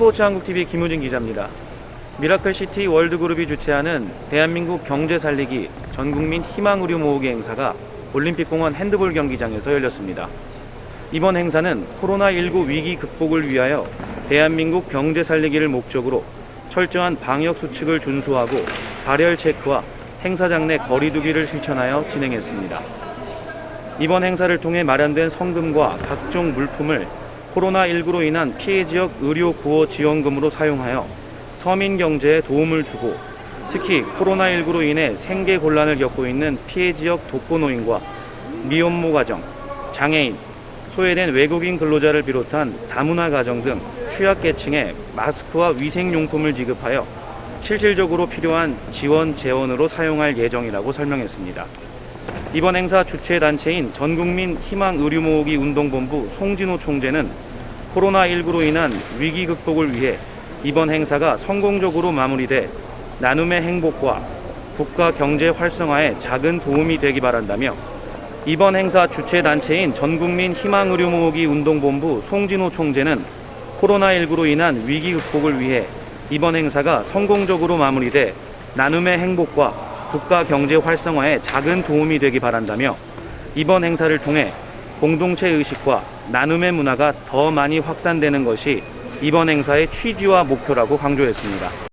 스포츠 한국TV 김우진 기자입니다. 미라클시티 월드그룹이 주최하는 대한민국 경제 살리기 전국민 희망 의료 모으기 행사가 올림픽공원 핸드볼 경기장에서 열렸습니다. 이번 행사는 코로나19 위기 극복을 위하여 대한민국 경제 살리기를 목적으로 철저한 방역 수칙을 준수하고 발열 체크와 행사장 내 거리두기를 실천하여 진행했습니다. 이번 행사를 통해 마련된 성금과 각종 물품을 코로나19로 인한 피해 지역 의료 구호 지원금으로 사용하여 서민 경제에 도움을 주고 특히 코로나19로 인해 생계 곤란을 겪고 있는 피해 지역 독거노인과 미혼모 가정, 장애인, 소외된 외국인 근로자를 비롯한 다문화 가정 등 취약계층에 마스크와 위생용품을 지급하여 실질적으로 필요한 지원 재원으로 사용할 예정이라고 설명했습니다. 이번 행사 주최 단체인 전국민 희망 의료 모으기 운동본부 송진호 총재는 코로나19로 인한 위기 극복을 위해 이번 행사가 성공적으로 마무리돼 나눔의 행복과 국가 경제 활성화에 작은 도움이 되기 바란다며 이번 행사 주최 단체인 전국민 희망 의료 모으기 운동본부 송진호 총재는 코로나19로 인한 위기 극복을 위해 이번 행사가 성공적으로 마무리돼 나눔의 행복과 국가 경제 활성화에 작은 도움이 되기 바란다며 이번 행사를 통해 공동체 의식과 나눔의 문화가 더 많이 확산되는 것이 이번 행사의 취지와 목표라고 강조했습니다.